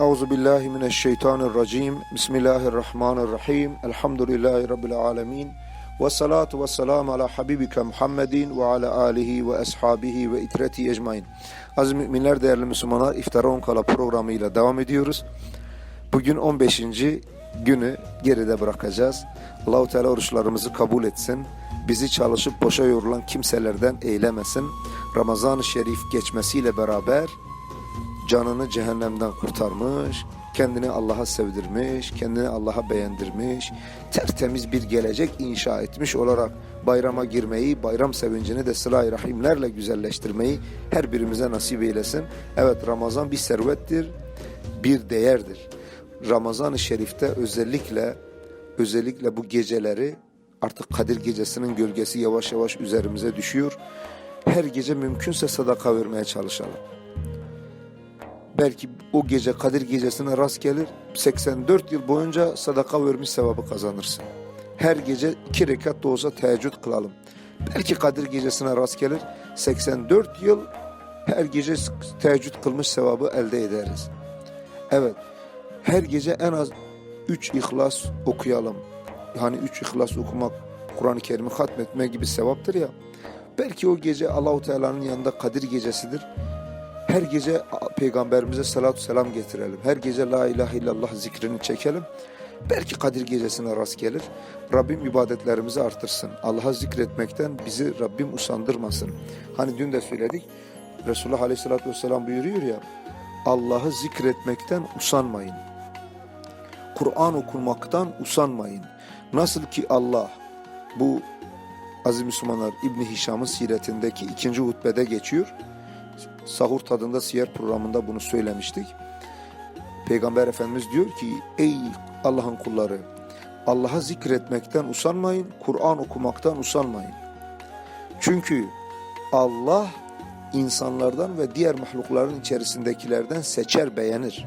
Euzu billahi mineşşeytanirracim. Bismillahirrahmanirrahim. Elhamdülillahi rabbil alamin. Ve salatu ve selam ala habibike Muhammedin ve ala alihi ve ashabihi ve itreti ecmain. Aziz müminler, değerli Müslümanlar, İftara 10 Kala programıyla devam ediyoruz. Bugün 15. günü geride bırakacağız. Allahu Teala oruçlarımızı kabul etsin. Bizi çalışıp boşa yorulan kimselerden eylemesin. Ramazan-ı Şerif geçmesiyle beraber canını cehennemden kurtarmış, kendini Allah'a sevdirmiş, kendini Allah'a beğendirmiş, tertemiz bir gelecek inşa etmiş olarak bayrama girmeyi, bayram sevincini de sıla-i rahimlerle güzelleştirmeyi her birimize nasip eylesin. Evet Ramazan bir servettir, bir değerdir. Ramazan-ı Şerif'te özellikle özellikle bu geceleri artık Kadir Gecesi'nin gölgesi yavaş yavaş üzerimize düşüyor. Her gece mümkünse sadaka vermeye çalışalım. Belki o gece Kadir Gecesi'ne rast gelir. 84 yıl boyunca sadaka vermiş sevabı kazanırsın. Her gece iki rekat da olsa teheccüd kılalım. Belki Kadir Gecesi'ne rast gelir. 84 yıl her gece teheccüd kılmış sevabı elde ederiz. Evet. Her gece en az 3 ihlas okuyalım. Hani 3 ihlas okumak Kur'an-ı Kerim'i hatmetme gibi sevaptır ya. Belki o gece Allahu Teala'nın yanında Kadir gecesidir. Her gece peygamberimize salatu selam getirelim. Her gece la ilahe illallah zikrini çekelim. Belki Kadir gecesine rast gelir. Rabbim ibadetlerimizi artırsın. Allah'a zikretmekten bizi Rabbim usandırmasın. Hani dün de söyledik. Resulullah Aleyhisselatü Vesselam buyuruyor ya. Allah'ı zikretmekten usanmayın. Kur'an okumaktan usanmayın. Nasıl ki Allah bu aziz Müslümanlar İbni Hişam'ın siretindeki ikinci hutbede geçiyor. Sahur tadında siyer programında bunu söylemiştik. Peygamber Efendimiz diyor ki ey Allah'ın kulları Allah'a zikretmekten usanmayın, Kur'an okumaktan usanmayın. Çünkü Allah insanlardan ve diğer mahlukların içerisindekilerden seçer beğenir.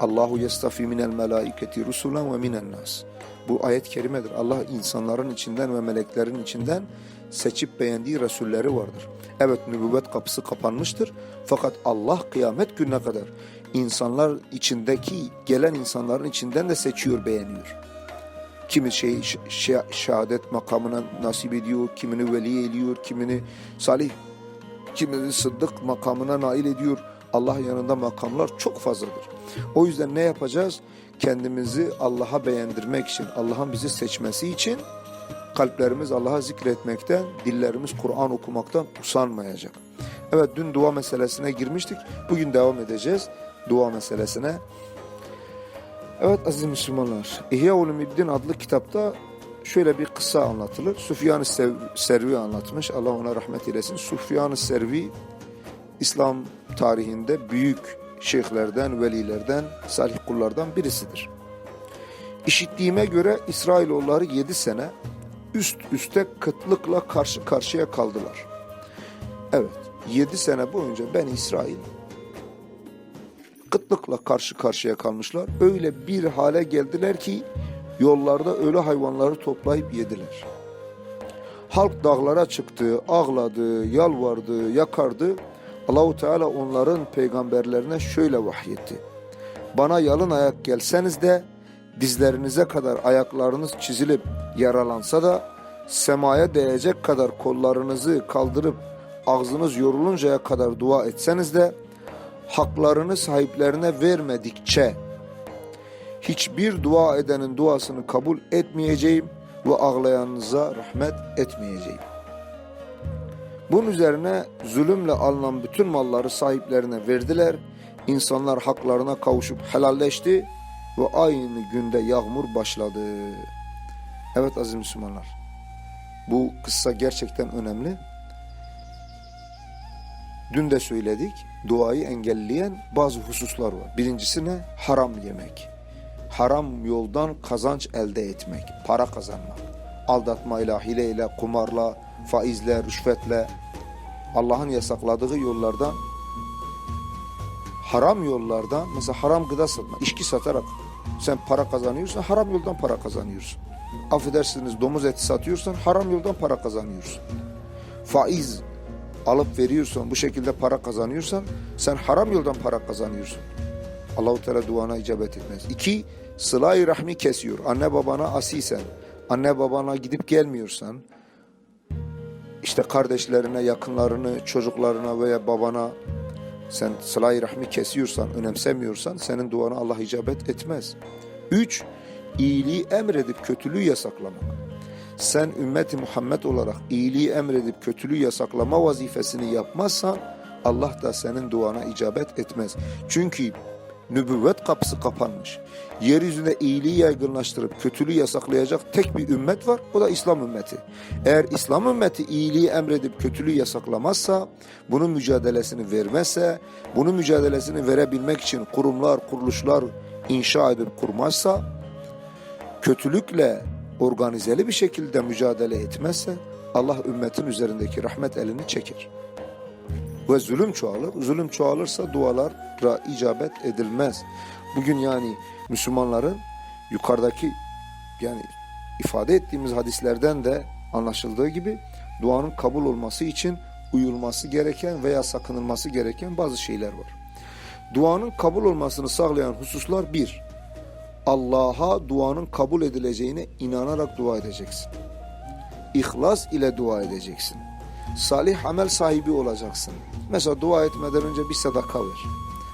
Allahu yestafi minel melaiketi rusulan ve minen nas. Bu ayet kerimedir. Allah insanların içinden ve meleklerin içinden seçip beğendiği Resulleri vardır. Evet nübüvvet kapısı kapanmıştır. Fakat Allah kıyamet gününe kadar insanlar içindeki gelen insanların içinden de seçiyor beğeniyor. Kimi şey şehadet makamına nasip ediyor, kimini veli ediyor, kimini salih, kimini sıddık makamına nail ediyor. Allah yanında makamlar çok fazladır. O yüzden ne yapacağız? Kendimizi Allah'a beğendirmek için, Allah'ın bizi seçmesi için kalplerimiz Allah'a zikretmekten, dillerimiz Kur'an okumaktan usanmayacak. Evet dün dua meselesine girmiştik. Bugün devam edeceğiz dua meselesine. Evet aziz Müslümanlar, İhya Ulumuddin adlı kitapta şöyle bir kısa anlatılır. Süfyan-ı Servi anlatmış. Allah ona rahmet eylesin. Süfyan-ı Servi İslam tarihinde büyük şeyhlerden, velilerden, salih kullardan birisidir. İşittiğime göre İsrailoğulları yedi sene üst üste kıtlıkla karşı karşıya kaldılar. Evet, yedi sene boyunca ben İsrail kıtlıkla karşı karşıya kalmışlar. Öyle bir hale geldiler ki yollarda ölü hayvanları toplayıp yediler. Halk dağlara çıktı, ağladı, yalvardı, yakardı. Allahu Teala onların peygamberlerine şöyle vahyetti. Bana yalın ayak gelseniz de dizlerinize kadar ayaklarınız çizilip yaralansa da semaya değecek kadar kollarınızı kaldırıp ağzınız yoruluncaya kadar dua etseniz de haklarını sahiplerine vermedikçe hiçbir dua edenin duasını kabul etmeyeceğim ve ağlayanınıza rahmet etmeyeceğim. Bunun üzerine zulümle alınan bütün malları sahiplerine verdiler. İnsanlar haklarına kavuşup helalleşti ve aynı günde yağmur başladı. Evet aziz Müslümanlar. Bu kıssa gerçekten önemli. Dün de söyledik. Duayı engelleyen bazı hususlar var. Birincisi ne? Haram yemek. Haram yoldan kazanç elde etmek. Para kazanmak. Aldatmayla, hileyle, kumarla, faizle, rüşvetle, Allah'ın yasakladığı yollardan haram yollardan mesela haram gıda satma, içki satarak sen para kazanıyorsan haram yoldan para kazanıyorsun. Affedersiniz domuz eti satıyorsan haram yoldan para kazanıyorsun. Faiz alıp veriyorsan bu şekilde para kazanıyorsan sen haram yoldan para kazanıyorsun. Allahu Teala duana icabet etmez. İki, sıla-i rahmi kesiyor. Anne babana asisen, anne babana gidip gelmiyorsan, işte kardeşlerine, yakınlarını, çocuklarına veya babana sen sıla-i rahmi kesiyorsan, önemsemiyorsan senin duana Allah icabet etmez. Üç, iyiliği emredip kötülüğü yasaklamak. Sen ümmeti Muhammed olarak iyiliği emredip kötülüğü yasaklama vazifesini yapmazsan Allah da senin duana icabet etmez. Çünkü nübüvvet kapısı kapanmış. Yeryüzünde iyiliği yaygınlaştırıp kötülüğü yasaklayacak tek bir ümmet var. O da İslam ümmeti. Eğer İslam ümmeti iyiliği emredip kötülüğü yasaklamazsa, bunun mücadelesini vermezse, bunun mücadelesini verebilmek için kurumlar, kuruluşlar inşa edip kurmazsa, kötülükle organizeli bir şekilde mücadele etmezse Allah ümmetin üzerindeki rahmet elini çeker. Ve zulüm çoğalır. Zulüm çoğalırsa dualara icabet edilmez. Bugün yani Müslümanların yukarıdaki yani ifade ettiğimiz hadislerden de anlaşıldığı gibi duanın kabul olması için uyulması gereken veya sakınılması gereken bazı şeyler var. Duanın kabul olmasını sağlayan hususlar bir, Allah'a duanın kabul edileceğine inanarak dua edeceksin. İhlas ile dua edeceksin. Salih amel sahibi olacaksın. Mesela dua etmeden önce bir sadaka ver.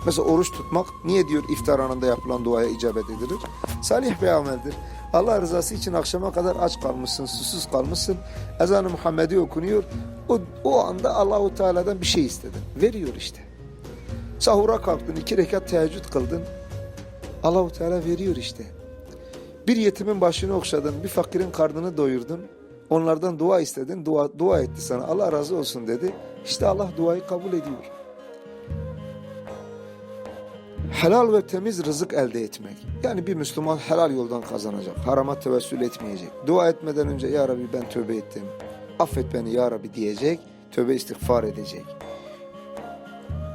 Mesela oruç tutmak niye diyor iftar anında yapılan duaya icabet edilir? Salih bir ameldir. Allah rızası için akşama kadar aç kalmışsın, susuz kalmışsın. Ezan-ı Muhammedi okunuyor. O, o anda Allahu Teala'dan bir şey istedin. Veriyor işte. Sahura kalktın, iki rekat teheccüd kıldın. Allahu Teala veriyor işte. Bir yetimin başını okşadın, bir fakirin karnını doyurdun. Onlardan dua istedin, dua, dua etti sana. Allah razı olsun dedi. İşte Allah duayı kabul ediyor. Helal ve temiz rızık elde etmek. Yani bir Müslüman helal yoldan kazanacak. Harama tevessül etmeyecek. Dua etmeden önce Ya Rabbi ben tövbe ettim. Affet beni Ya Rabbi diyecek. Tövbe istiğfar edecek.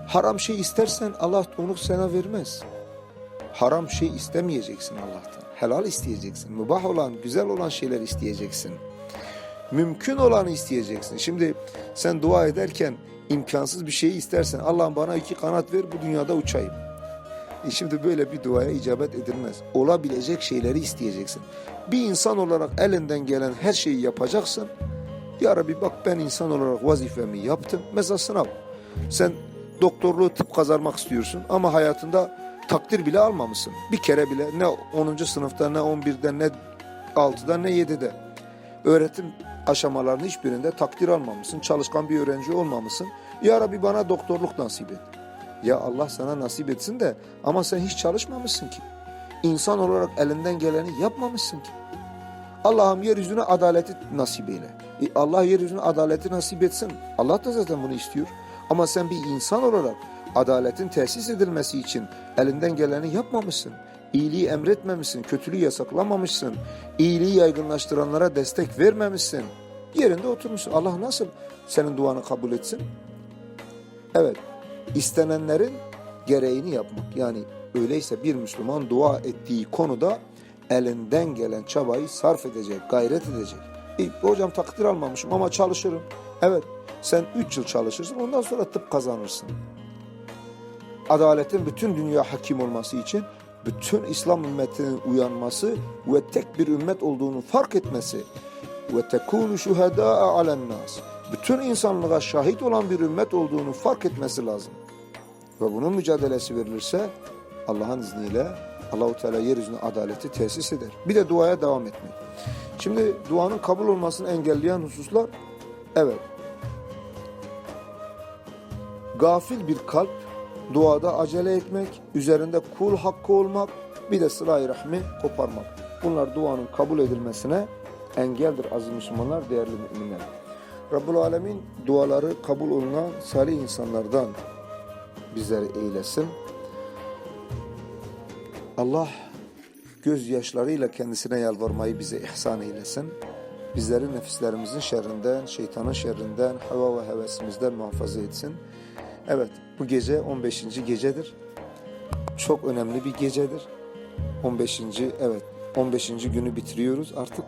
Haram şey istersen Allah onu sana vermez. Haram şey istemeyeceksin Allah'tan. Helal isteyeceksin. Mübah olan, güzel olan şeyler isteyeceksin. Mümkün olanı isteyeceksin. Şimdi sen dua ederken imkansız bir şeyi istersen Allah'ım bana iki kanat ver bu dünyada uçayım. E şimdi böyle bir duaya icabet edilmez. Olabilecek şeyleri isteyeceksin. Bir insan olarak elinden gelen her şeyi yapacaksın. Ya Rabbi bak ben insan olarak vazifemi yaptım. Mesela sınav. Sen doktorluğu tıp kazanmak istiyorsun ama hayatında takdir bile almamışsın. Bir kere bile ne 10. sınıfta ne 11'de ne 6'da ne 7'de. Öğretim aşamalarının hiçbirinde takdir almamışsın. Çalışkan bir öğrenci olmamışsın. Ya Rabbi bana doktorluk nasip et. Ya Allah sana nasip etsin de ama sen hiç çalışmamışsın ki. İnsan olarak elinden geleni yapmamışsın ki. Allah'ım yeryüzüne adaleti nasip eyle. E Allah yeryüzüne adaleti nasip etsin. Allah da zaten bunu istiyor. Ama sen bir insan olarak adaletin tesis edilmesi için elinden geleni yapmamışsın. İyiliği emretmemişsin, kötülüğü yasaklamamışsın. İyiliği yaygınlaştıranlara destek vermemişsin. Yerinde oturmuşsun. Allah nasıl senin duanı kabul etsin? Evet, istenenlerin gereğini yapmak. Yani öyleyse bir Müslüman dua ettiği konuda elinden gelen çabayı sarf edecek, gayret edecek. E, hocam takdir almamışım ama çalışırım. Evet, sen 3 yıl çalışırsın ondan sonra tıp kazanırsın. Adaletin bütün dünya hakim olması için bütün İslam ümmetinin uyanması ve tek bir ümmet olduğunu fark etmesi ve tekunu şuhedâ'a alen nas. Bütün insanlığa şahit olan bir ümmet olduğunu fark etmesi lazım. Ve bunun mücadelesi verilirse Allah'ın izniyle Allahu Teala yeryüzüne adaleti tesis eder. Bir de duaya devam etmek. Şimdi duanın kabul olmasını engelleyen hususlar evet. Gafil bir kalp, duada acele etmek, üzerinde kul hakkı olmak, bir de sıla-i rahmi koparmak. Bunlar duanın kabul edilmesine engeldir aziz Müslümanlar, değerli müminler. Rabbul Alemin duaları kabul olunan salih insanlardan bizleri eylesin. Allah gözyaşlarıyla kendisine yalvarmayı bize ihsan eylesin. Bizleri nefislerimizin şerrinden, şeytanın şerrinden, hava ve hevesimizden muhafaza etsin. Evet, bu gece 15. gecedir. Çok önemli bir gecedir. 15. evet, 15. günü bitiriyoruz artık.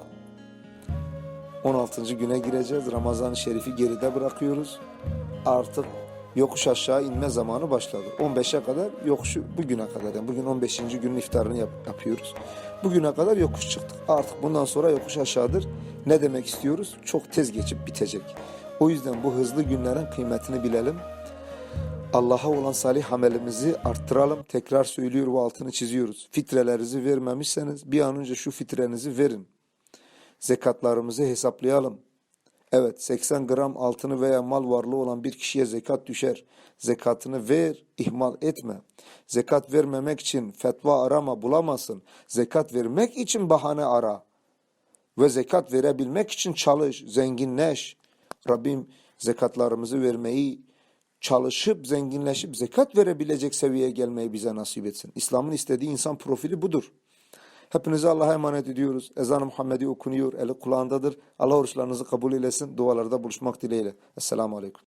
16. güne gireceğiz. Ramazan-ı Şerif'i geride bırakıyoruz. Artık yokuş aşağı inme zamanı başladı. 15'e kadar yokuşu bugüne kadar yani bugün 15. günün iftarını yap- yapıyoruz. Bugüne kadar yokuş çıktık. Artık bundan sonra yokuş aşağıdır. Ne demek istiyoruz? Çok tez geçip bitecek. O yüzden bu hızlı günlerin kıymetini bilelim. Allah'a olan salih amelimizi arttıralım. Tekrar söylüyor ve altını çiziyoruz. Fitrelerinizi vermemişseniz bir an önce şu fitrenizi verin. Zekatlarımızı hesaplayalım. Evet 80 gram altını veya mal varlığı olan bir kişiye zekat düşer. Zekatını ver, ihmal etme. Zekat vermemek için fetva arama bulamazsın. Zekat vermek için bahane ara. Ve zekat verebilmek için çalış, zenginleş. Rabbim zekatlarımızı vermeyi, çalışıp zenginleşip zekat verebilecek seviyeye gelmeyi bize nasip etsin. İslam'ın istediği insan profili budur. Hepinize Allah'a emanet ediyoruz. Ezan-ı Muhammedi okunuyor, eli kulağındadır. Allah oruçlarınızı kabul eylesin. Dualarda buluşmak dileğiyle. Esselamu Aleyküm.